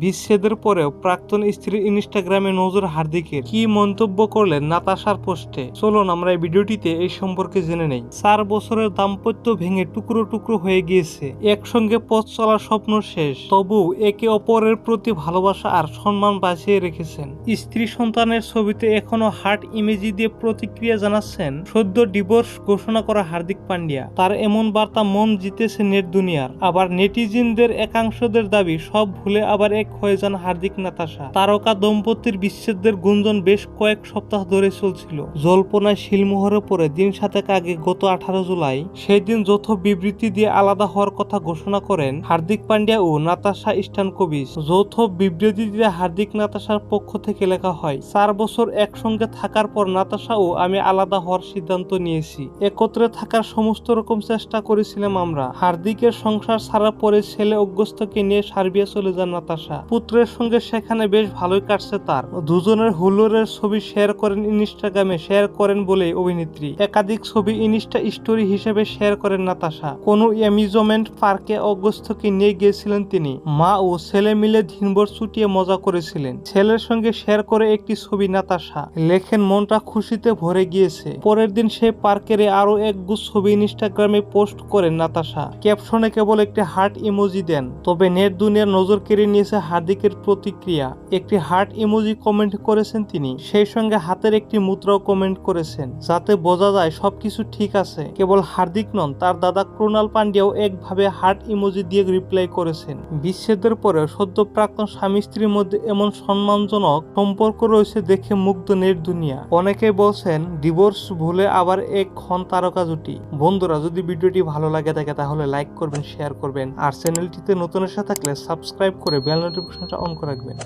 বিচ্ছেদের পরেও প্রাক্তন স্ত্রীর ইনস্টাগ্রামে নজর হার্দিকের কি মন্তব্য করলেন নাতাশার পোস্টে? চলুন, আমরা এই ভিডিওটিতে এই সম্পর্কে জেনে নেই। চার বছরের দাম্পত্য ভেঙে টুকরো টুকরো হয়ে গিয়েছে। একসঙ্গে পথ চলার স্বপ্ন শেষ। তবু একে অপরের প্রতি ভালোবাসা আর সম্মান বাঁচিয়ে রেখেছেন। স্ত্রী সন্তানের ছবিতে এখনও হার্ট ইমেজি দিয়ে প্রতিক্রিয়া জানাচ্ছেন সদ্য ডিভোর্স ঘোষণা করা হার্দিক পান্ডিয়া। তার এমন বার্তা মন জিতেছে নেট দুনিয়ার। আবার নেটিজিনদের একাংশদের দাবি, সব ভুলে আবার এক হয়ে যান হার্দিক নাতাশা। তারকা দম্পতির বিচ্ছেদের গুঞ্জন বেশ কয়েক সপ্তাহ ধরে চলছিল। জল্পনায় শিলমোহরে পরে দিন সাতেক আগে গত আঠারো জুলাই। সেই দিন যৌথ বিবৃতি দিয়ে আলাদা হওয়ার কথা ঘোষণা করেন হার্দিক পান্ডিয়া ও নাতাশা ইস্টানকোভিচ যৌথ বিবৃতিতে হার্দিক নাতাশার পক্ষ থেকে লেখা হয়, চার বছর একসঙ্গে থাকার পর নাতাশা ও আমি আলাদা হওয়ার সিদ্ধান্ত নিয়েছি। একত্রে থাকার সমস্ত রকম চেষ্টা করেছিলাম আমরা। হার্দিকের সংসার ছাড়া পরে ছেলে অগ্রস্তকে নিয়ে সার্বিয়া চলে যান নাতাশা। পুত্রের সঙ্গে সেখানে বেশ ভালোই কাটছে তার। দুজনের হুল্লোরের ছবি শেয়ার করেন ইনস্টাগ্রামে শেয়ার করেন বলে অভিনেত্রী। একাধিক ছবি ইনস্টা স্টোরি হিসেবে শেয়ার করেন নাতাশা। কোনো অ্যামিউজমেন্ট পার্কে অগস্ত্যকে নিয়ে গিয়েছিলেন তিনি। মা ও ছেলে মিলে দিনভর ছুটিয়ে মজা করেছিলেন। ছেলের সঙ্গে শেয়ার করে একটি ছবি নাতাশা। লেখেন, মনটা খুশিতে ভরে গিয়েছে। পরের দিন সে পার্কের আরও এক গুচ্ছ ছবি ইনস্টাগ্রামে পোস্ট করেন নাতাশা। ক্যাপশনে কেবল একটি হার্ট ইমোজি দেন। তবে নেট দুনিয়ার নজর কেড়ে নিয়েছে হার্দিকের প্রতিক্রিয়া। একটি হার্ট ইমোজি কমেন্ট করেছেন তিনি। সেই সঙ্গে হাতের একটি মুদ্রাও কমেন্ট করেছেন, যাতে বোঝা যায় সবকিছু ঠিক আছে। কেবল হার্দিক নন, তার দাদা ক্রুনাল পান্ডিয়াও একভাবে হার্ট ইমোজি দিয়ে রিপ্লাই করেছেন। বিচ্ছেদের পরে সদ্য প্রাক্তন স্বামী স্ত্রীর মধ্যে এমন সম্মানজনক সম্পর্ক রয়েছে দেখে মুগ্ধ নেট দুনিয়া। অনেকে বলছেন, ডিভোর্স ভুলে আবার এক ক্ষণ তারকা জুটি। বন্ধুরা, যদি ভিডিওটি ভালো লাগে থাকে, তাহলে লাইক করবেন শেয়ার করবেন। আর চ্যানেলটিতে নতুন এসে থাকলে সাবস্ক্রাইব করে বেল নোটিফিকেশনটা প্রশ্নটা অঙ্ক রাখবেন।